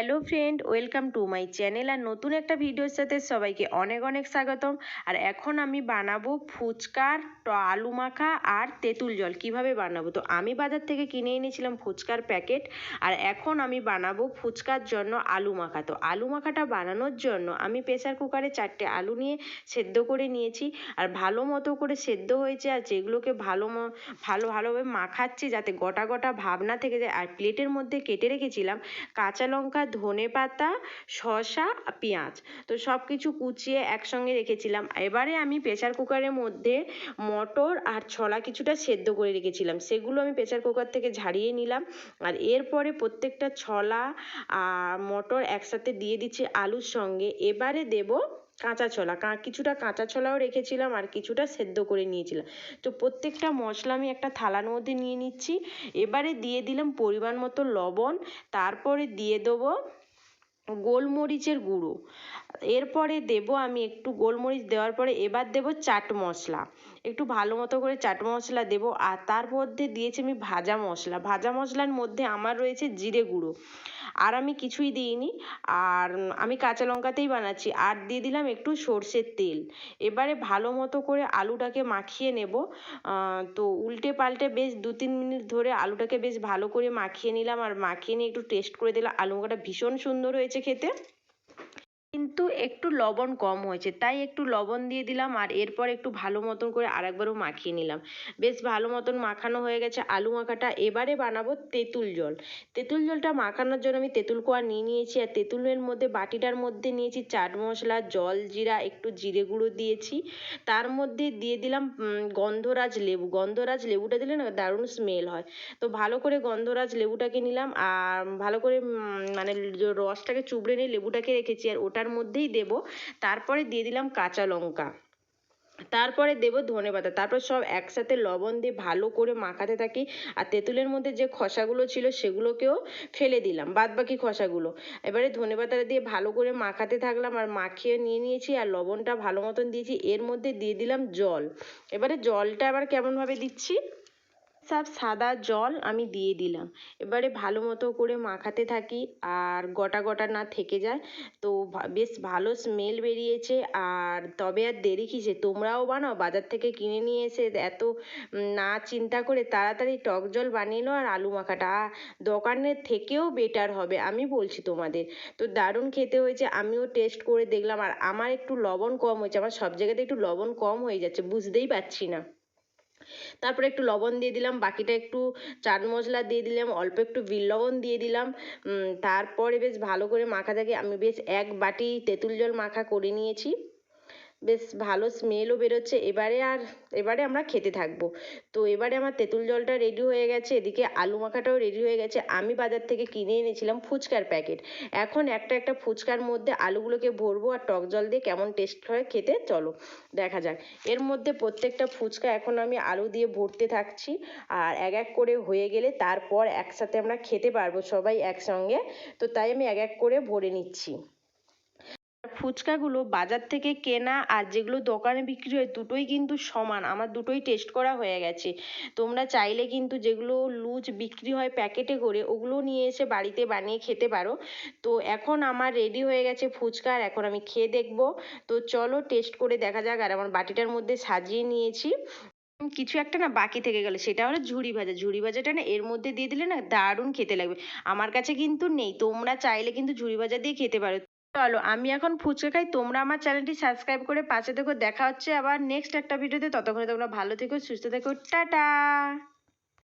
Hello friend welcome to my channel আর নতুন একটা ভিডিওর সাথে সবাইকে অনেক অনেক স্বাগতম। আর এখন আমি বানাবো ফুচকার আলু মাখা আর তেঁতুল জল। কীভাবে বানাবো? তো আমি বাজার থেকে কিনে এনেছিলাম ফুচকার প্যাকেট। আর এখন আমি বানাবো ফুচকার জন্য আলু মাখা। তো আলু মাখাটা বানানোর জন্য আমি প্রেসার কুকারে চারটে আলু নিয়ে সেদ্ধ করে নিয়েছি। আর ভালো মতো করে সেদ্ধ হয়েছে আর যেগুলোকে ভালো ভালো ভালোভাবে মাখাচ্ছি যাতে গোটা গোটা ভাব না থেকে যায়। আর প্লেটের মধ্যে কেটে রেখেছিলাম কাঁচা লঙ্কা ধনে পাতা, শসা, পেঁয়াজ। তো সব কিছু কুচিয়ে একসঙ্গে রেখেছিলাম। এবারে আমি প্রেসার কুকারের মধ্যে মটর আর ছলা কিছুটা সেদ্ধ করে রেখেছিলাম। সেগুলো আমি প্রেসার কুকার থেকে ঝাড়িয়ে নিলাম। আর এরপরে প্রত্যেকটা ছোলা আর মটর একসাথে দিয়ে দিচ্ছি আলুর সঙ্গে। এবারে দেব কাঁচা ছোলা, কা- কিছুটা কাঁচা ছোলাও রেখেছিলাম আর কিছুটা সেদ্ধ করে নিয়েছিলাম। তো প্রত্যেকটা মশলা আমি একটা থালার মধ্যে নিয়ে নিচ্ছি। এবারে দিয়ে দিলাম পরিমাণ মতো লবণ, তারপরে দিয়ে দেবো গোলমরিচের গুঁড়ো। এরপরে দেবো আমি একটু গোলমরিচ দেওয়ার পরে এবার দেবো চাট মশলা। একটু ভালো মতো করে চাট মশলা দেবো আর তার মধ্যে দিয়েছি আমি ভাজা মশলা। ভাজা মশলার মধ্যে আমার রয়েছে জিরে গুঁড়ো। আর আমি কিছুই দিইনি। আর আমি কাঁচা লঙ্কাতেই বানাচ্ছি। আর দিয়ে দিলাম একটু সর্ষের তেল। এবারে ভালো মতো করে আলুটাকে মাখিয়ে নেব। তো উল্টে পাল্টে বেশ দু তিন মিনিট ধরে আলুটাকে বেশ ভালো করে মাখিয়ে নিলাম। আর মাখিয়ে নিয়ে একটু টেস্ট করে দিলাম। আলু মাখাটা ভীষণ সুন্দর হয়েছে। খেতে। কিন্তু একটু লবণ কম হয়েছে। তাই একটু লবণ দিয়ে দিলাম আর এরপর একটু ভালো মতন করে আরেকবারও মাখিয়ে নিলাম। বেশ ভালো মতন মাখানো হয়ে গেছে আলু মাখাটা। এবারে বানাবো তেঁতুল জল। তেঁতুল জলটা মাখানোর জন্য আমি তেঁতুল কোয়া নিয়ে নিয়েছি আর তেঁতুলের মধ্যে বাটিটার মধ্যে নিয়েছি চাট মশলা, জল জিরা, একটু জিরে গুঁড়ো দিয়েছি। তার মধ্যে দিয়ে দিলাম গন্ধরাজ লেবু। গন্ধরাজ লেবুটা দিলে না দারুণ স্মেল হয়। তো ভালো করে গন্ধরাজ লেবুটাকে নিলাম। আর ভালো করে মানে রসটাকে চুবড়ে নিয়ে লেবুটাকে রেখেছি আর ওটার মধ্যেই দেবো। তারপরে দিয়ে দিলাম কাঁচা লঙ্কা। তারপরে দেবো ধনে পাতা। তারপর সব একসাথে লবণ দিয়ে ভালো করে মাখাতে থাকি। আর তেঁতুলের মধ্যে যে খসাগুলো ছিল সেগুলোকেও ফেলে দিলাম বাদ বাকি খসাগুলো। এবারে ধনে পাতাটা দিয়ে ভালো করে মাখাতে থাকলাম আর মাখিয়ে নিয়ে নিয়েছি আর লবণটা ভালো মতন দিয়েছি। এর মধ্যে দিয়ে দিলাম জল। এবারে জলটা আবার কেমনভাবে দিচ্ছি? সব সাদা জল আমি দিয়ে দিলাম। এবারে ভালো মতো করে মাখাতে থাকি আর গোটা গোটা না থেকে যায়। তো বেশ ভালো স্মেল বেরিয়েছে আর তবে আর দেরি কিসে? তোমরাও বানাও, বাজার থেকে কিনে নিয়ে এসে এত না চিন্তা করে তাড়াতাড়ি টক জল বানিয়ে নাও আর আলু মাখাটা। দোকানের থেকেও বেটার হবে, আমি বলছি তোমাদের। তো দারুণ খেতে হয়েছে, আমিও টেস্ট করে দেখলাম। আর আমার একটু লবণ কম হয়েছে, আমার সব জায়গাতে একটু লবণ কম হয়ে যাচ্ছে, বুঝতেই পারছি না। তারপরে একটু লবণ দিয়ে দিলাম, বাকিটা একটু চাট মশলা দিয়ে দিলাম, অল্প একটু বিট লবণ দিয়ে দিলাম। তারপরে বেশ ভালো করে মাখা মাখাটাকে, আমি বেশ এক বাটি তেঁতুল জল মাখা করে নিয়েছি। বেশ ভালো স্মেলও বেরোচ্ছে। এবারে আর, এবারে আমরা খেতে থাকব। তো এবারে আমার তেঁতুল জলটা রেডি হয়ে গেছে, এদিকে আলু মাখাটাও রেডি হয়ে গেছে। আমি বাজার থেকে কিনে এনেছিলাম ফুচকার প্যাকেট এখন একটা একটা ফুচকার মধ্যে আলুগুলোকে ভরবো আর টক জল দিয়ে কেমন টেস্ট হয় খেতে, চলো দেখা যাক। এর মধ্যে প্রত্যেকটা ফুচকা এখন আমি আলু দিয়ে ভরতে থাকছি। আর এক এক করে হয়ে গেলে তারপর একসাথে আমরা খেতে পারব সবাই একসঙ্গে। তো তাই আমি এক এক করে ভরে নিচ্ছি। ফুচকাগুলো বাজার থেকে কেনা আর যেগুলো দোকানে বিক্রি হয় দুটোই কিন্তু সমান। আমার দুটোই টেস্ট করা হয়ে গেছে। তোমরা চাইলে কিন্তু যেগুলো লুজ বিক্রি হয় প্যাকেটে করে, ওগুলো নিয়ে এসে বাড়িতে বানিয়ে খেতে পারো। তো এখন আমার রেডি হয়ে গেছে ফুচকা আর এখন আমি খেয়ে দেখব। তো চলো টেস্ট করে দেখা যাক আর আমার বাটিটার মধ্যে সাজিয়ে নিয়েছি। কিছু একটা না বাকি থেকে গেলো, সেটা হলো ঝুরি ভাজা। ঝুরি ভাজাটা না এর মধ্যে দিয়ে দিলে না দারুণ খেতে লাগবে। আমার কাছে কিন্তু নেই, তোমরা চাইলে কিন্তু ঝুরি ভাজা দিয়ে খেতে পারো। চলো, আমি এখন ফুচকা খাই, তোমরা আমার চ্যানেলটি সাবস্ক্রাইব করে পাশে থেকো দেখা হচ্ছে আবার নেক্সট একটা ভিডিওতে ততক্ষণে তোমরা ভালো থেকো, সুস্থ থেকো, টাটা!